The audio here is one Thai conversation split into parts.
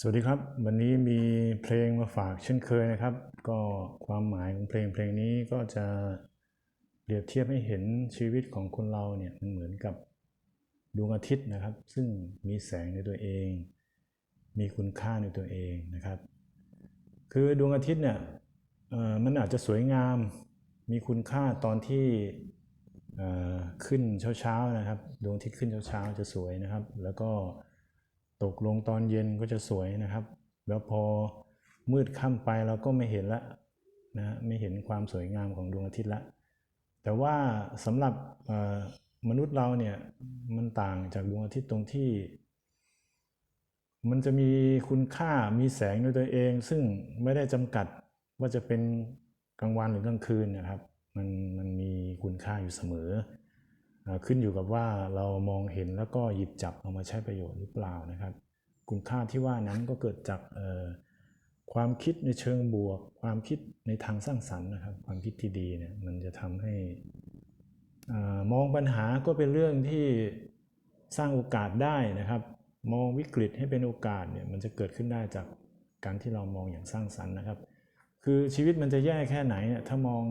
สวัสดีครับ วันนี้มีเพลงมาฝากเช่นเคยนะครับ ก็ความหมายของเพลงเพลงนี้ก็จะเปรียบเทียบให้เห็นชีวิตของคนเราเนี่ยมันเหมือนกับดวงอาทิตย์นะครับ ซึ่งมีแสงในตัวเอง มีคุณค่าในตัวเองนะครับ คือดวงอาทิตย์เนี่ยมันอาจจะสวยงามมีคุณค่าตอนที่ขึ้นเช้าๆนะครับ ดวงอาทิตย์ขึ้นเช้าๆจะสวยนะครับ แล้วก็ ตกลงตอนเย็นก็จะสวยนะครับ แล้วพอมืดค่ำไปเราก็ไม่เห็นละนะไม่เห็นความสวยงามของดวงอาทิตย์ละ แต่ว่าสำหรับมนุษย์เราเนี่ยมันต่างจากดวงอาทิตย์ตรงที่ มันจะมีคุณค่ามีแสงในตัวเอง ซึ่งไม่ได้จำกัดว่าจะเป็นกลางวันหรือกลางคืนนะครับ มันมันมีคุณค่าอยู่เสมอ ขึ้นอยู่กับว่าเรามองเห็นแล้วก็หยิบจับเอามาใช้ประโยชน์หรือเปล่านะครับ คุณค่าที่ว่านั้นก็เกิดจากความคิดในเชิงบวก ความคิดในทางสร้างสรรค์นะครับ ความคิดที่ดีเนี่ยมันจะทำให้มองปัญหาก็เป็นเรื่องที่สร้างโอกาสได้นะครับ มองวิกฤตให้เป็นโอกาสเนี่ยมันจะเกิดขึ้นได้จากการที่เรามองอย่างสร้างสรรค์นะครับ คือชีวิตมันจะแย่แค่ไหนเนี่ยถ้ามอง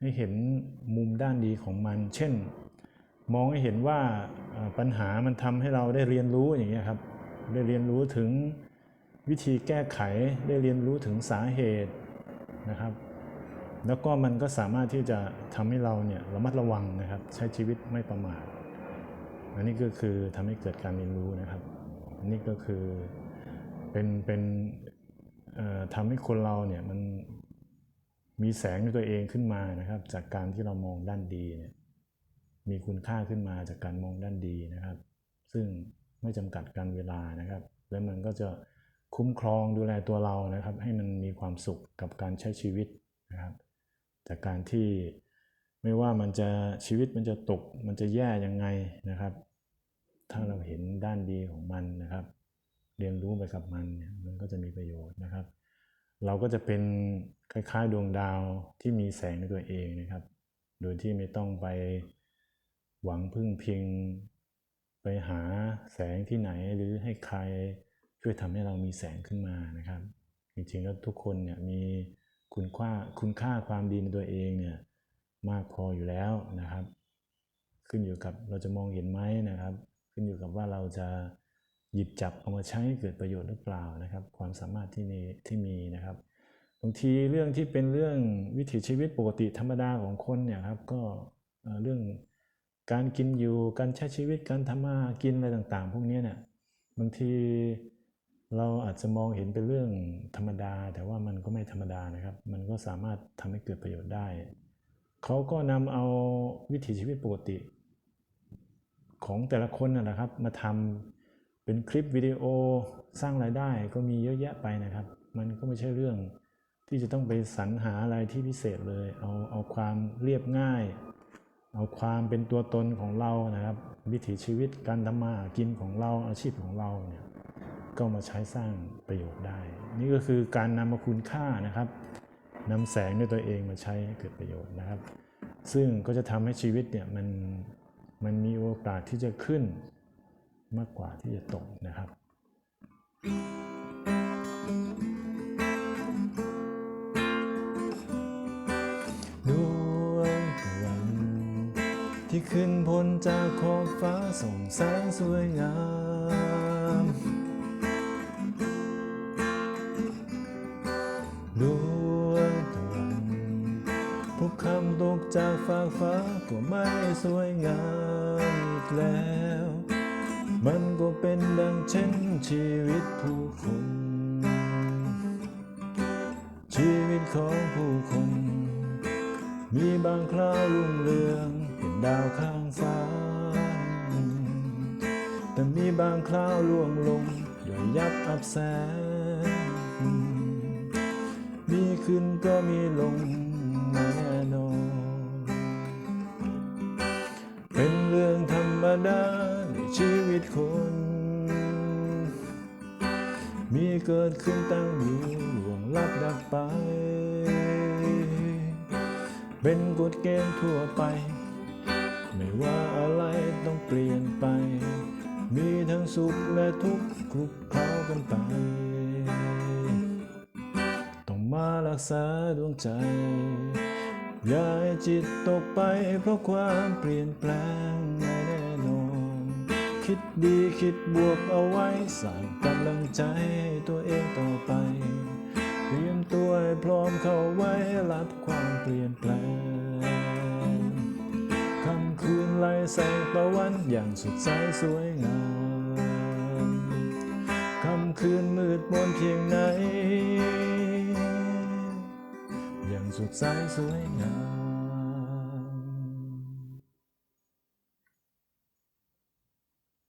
ให้เห็นมุมด้านดีของมัน เช่น มองให้เห็นว่าปัญหามันทำให้เราได้เรียนรู้อย่างเงี้ยครับ ได้เรียนรู้ถึงวิธีแก้ไข ได้เรียนรู้ถึงสาเหตุนะครับ แล้วก็มันก็สามารถที่จะทำให้เราเนี่ยระมัดระวังนะครับ ใช้ชีวิตไม่ประมาทอันนี้ก็คือทำให้เกิดการเรียนรู้นะครับ อันนี้ก็คือเป็นเป็นทำให้คนเราเนี่ยมันมีแสงในตัวเองขึ้นมานะครับ จากการที่เรามองด้านดีเนี่ย มีคุณค่าขึ้นมาจากการมองด้านดีนะครับ ซึ่งไม่จำกัดการเวลานะครับ และมันก็จะคุ้มครองดูแลตัวเรานะครับ ให้มันมีความสุขกับการใช้ชีวิตนะครับ จากการที่ไม่ว่ามันจะชีวิตมันจะตก มันจะแย่ยังไงนะครับ ถ้าเราเห็นด้านดีของมันนะครับ เรียนรู้ไปกับมันเนี่ยมันก็จะมีประโยชน์นะครับ เราก็จะเป็นคล้ายๆดวงดาวที่มีแสงในตัวเองนะครับ โดยที่ไม่ต้องไป หวังพึ่งพิง ไปหาแสงที่ไหนหรือให้ใครช่วยทำให้เรามีแสงขึ้นมานะครับ จริงๆแล้วทุกคนเนี่ยมีคุณค่าคุณค่าความดีในตัวเองเนี่ยมากพออยู่แล้วนะครับ ขึ้นอยู่กับเราจะมองเห็นไหมนะครับ ขึ้นอยู่กับว่าเราจะหยิบจับเอามาใช้ให้เกิดประโยชน์หรือเปล่านะครับ ความสามารถที่มีที่มีนะครับบางทีเรื่องที่เป็นเรื่องวิถีชีวิตปกติธรรมดาของคนเนี่ยครับก็เอ่อเรื่อง การกินอยู่การใช้ชีวิตการทำมากินอะไรต่างๆ พวกนี้เนี่ยบางทีเราอาจจะมองเห็นเป็นเรื่องธรรมดา แต่ว่ามันก็ไม่ธรรมดานะครับ มันก็สามารถทำให้เกิดประโยชน์ได้ เขาก็นำเอาวิถีชีวิตปกติ ของแต่ละคนนะนะครับ มาทำเป็นคลิปวิดีโอสร้างรายได้ก็มีเยอะแยะไปนะครับ มันก็ไม่ใช่เรื่องที่จะต้องไปสรรหาอะไรที่พิเศษเลย เอาเอาความเรียบง่าย เอาความเป็นตัวตนของเรานะครับ วิถีชีวิตการทำมาหากินของเราอาชีพของเราเนี่ยก็มาใช้สร้างประโยชน์ได้ นี่ก็คือการนำมาคุณค่านะครับนำแสงในตัวเองมาใช้ให้เกิดประโยชน์นะครับ ซึ่งก็จะทำให้ชีวิตเนี่ยมันมันมีโอกาสที่จะขึ้นมากกว่าที่จะตกนะครับ นจากขอบฟ้าส่องแสงสวยงาม ดวงตะวันทุกคำตกจากฟ้ากฟ้าก็ไม่สวยงามอีกแล้ว มันก็เป็นดังเช่นชีวิตผู้คน ชีวิตของผู้คน มีบางคราวรุ่งเรือง ดาวข้างฟ้า แต่มีบางคราวล่วงลงย่อยยับอับแสง มีขึ้นก็มีลงแน่นอน เป็นเรื่องธรรมดาในชีวิตคน มีเกิดขึ้นตั้งอยู่ล่วงลับดับไป เป็นกฎเกณฑ์ทั่วไป ไม่ว่าอะไรต้องเปลี่ยนไป มีทั้งสุขและทุกข์คลุกเคล้ากันไป ต้องมารักษาดวงใจ อย่าให้จิตตกไปเพราะความเปลี่ยนแปลงไม่แน่นอน คิดดีคิดบวกเอาไว้สร้างกำลังใจตัวเองต่อไป เตรียมตัวพร้อมเข้าไว้รับความเปลี่ยนแปลง แสงตะวันอย่างสดใสสวยงามคำคืนมืดมนเพียงไหนอย่างสดใสสวยงาม